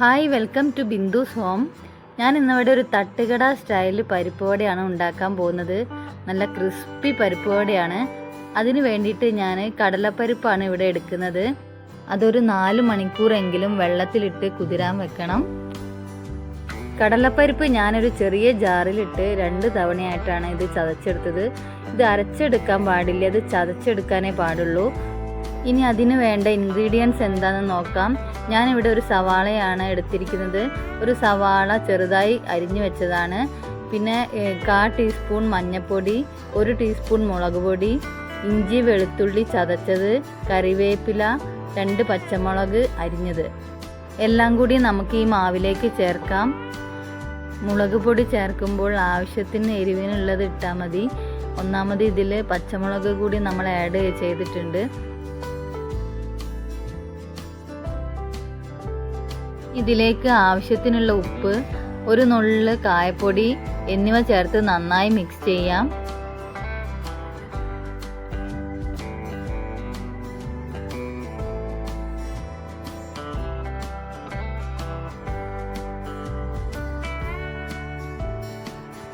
Hi welcome to Bindu's home. ഞാൻ ഇന്നിവിടെ ഒരു തട്ടുകട സ്റ്റൈലിൽ പരിപ്പ് വടയാണ് ഉണ്ടാക്കാൻ പോകുന്നത്. നല്ല ക്രിസ്പി പരിപ്പ് വടയാണ് അതിന് വേണ്ടിയിട്ട് ഞാൻ കടലപ്പരിപ്പാണ് ഇവിടെ എടുക്കുന്നത്. അതൊരു നാല് മണിക്കൂറെങ്കിലും വെള്ളത്തിലിട്ട് കുതിരാൻ വെക്കണം. കടലപ്പരിപ്പ് ഞാനൊരു ചെറിയ ജാറിലിട്ട് രണ്ട് തവണയായിട്ടാണ് ഇത് ചതച്ചെടുത്തത്. ഇത് അരച്ചെടുക്കാൻ പാടില്ല ഇത് ചതച്ചെടുക്കാനേ പാടുള്ളൂ. ഇനി അതിന് വേണ്ട ഇൻഗ്രീഡിയൻസ് എന്താണെന്ന് നോക്കാം. ഞാനിവിടെ ഒരു സവാളയാണ് എടുത്തിരിക്കുന്നത്. ഒരു സവാള ചെറുതായി അരിഞ്ഞു വെച്ചതാണ്. പിന്നെ കാ ടീസ്പൂൺ മഞ്ഞൾപ്പൊടി ഒരു ടീസ്പൂൺ മുളക് പൊടി ഇഞ്ചി വെളുത്തുള്ളി ചതച്ചത് കറിവേപ്പില രണ്ട് പച്ചമുളക് അരിഞ്ഞത്. എല്ലാം കൂടി നമുക്ക് ഈ മാവിലേക്ക് ചേർക്കാം. മുളക് പൊടി ചേർക്കുമ്പോൾ ആവശ്യത്തിന് എരിവിനുള്ളത് ഇട്ടാൽ മതി. ഒന്നാമത് ഇതിൽ പച്ചമുളക് കൂടി നമ്മൾ ആഡ് ചെയ്തിട്ടുണ്ട്. ഇതിലേക്ക് ആവശ്യത്തിനുള്ള ഉപ്പ് ഒരു നുള്ള് കായപ്പൊടി എന്നിവ ചേർത്ത് നന്നായി മിക്സ് ചെയ്യാം.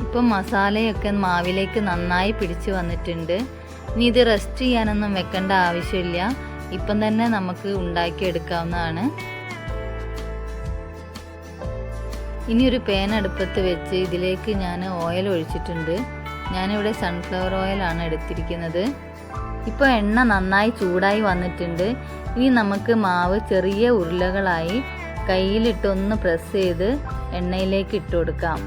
ഇപ്പം മസാലയൊക്കെ മാവിലേക്ക് നന്നായി പിടിച്ചു വന്നിട്ടുണ്ട്. ഇനി ഇത് റെസ്റ്റ് ചെയ്യാനൊന്നും വെക്കേണ്ട ആവശ്യമില്ല. ഇപ്പം തന്നെ നമുക്ക് ഉണ്ടാക്കിയെടുക്കാവുന്നതാണ്. ഇനി ഒരു പേൻ അടുപ്പത്ത് വെച്ച് ഇതിലേക്ക് ഞാൻ ഓയിൽ ഒഴിച്ചിട്ടുണ്ട്. ഞാനിവിടെ സൺഫ്ലവർ ഓയിലാണ് എടുത്തിരിക്കുന്നത്. ഇപ്പോൾ എണ്ണ നന്നായി ചൂടായി വന്നിട്ടുണ്ട്. ഇനി നമുക്ക് മാവ് ചെറിയ ഉരുളകളായി കയ്യിലിട്ടൊന്ന് പ്രസ് ചെയ്ത് എണ്ണയിലേക്ക് ഇട്ട് കൊടുക്കാം.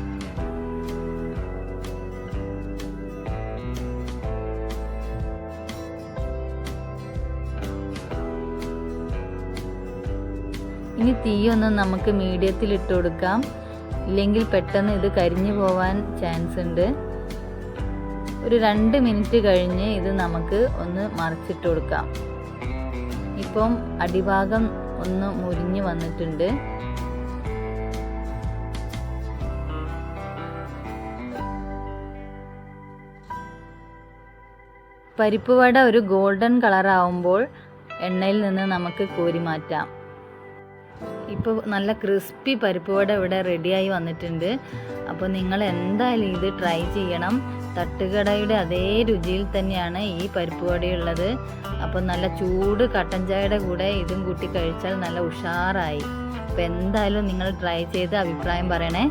ഇനി തീയൊന്ന് നമുക്ക് മീഡിയത്തിൽ ഇട്ട് കൊടുക്കാം. ഇല്ലെങ്കിൽ പെട്ടെന്ന് ഇത് കരിഞ്ഞു പോവാൻ ചാൻസ് ഉണ്ട്. ഒരു രണ്ട് മിനിറ്റ് കഴിഞ്ഞ് ഇത് നമുക്ക് ഒന്ന് മറിച്ചിട്ട് കൊടുക്കാം. ഇപ്പം അടിഭാഗം ഒന്ന് മുരിഞ്ഞു വന്നിട്ടുണ്ട്. പരിപ്പ് വട ഒരു ഗോൾഡൻ കളറാവുമ്പോൾ എണ്ണയിൽ നിന്ന് നമുക്ക് കോരി മാറ്റാം. ഇപ്പോൾ നല്ല ക്രിസ്പി പരിപ്പ് വട ഇവിടെ റെഡിയായി വന്നിട്ടുണ്ട്. അപ്പോൾ നിങ്ങൾ എന്തായാലും ഇത് ട്രൈ ചെയ്യണം. തട്ടുകടയുടെ അതേ രുചിയിൽ തന്നെയാണ് ഈ പരിപ്പ് വടയുള്ളത്. അപ്പോൾ നല്ല ചൂട് കട്ടൻ ചായയുടെ കൂടെ ഇതും കൂട്ടി കഴിച്ചാൽ നല്ല ഉഷാറായി. അപ്പോൾ എന്തായാലും നിങ്ങൾ ട്രൈ ചെയ്ത് അഭിപ്രായം പറയണേ.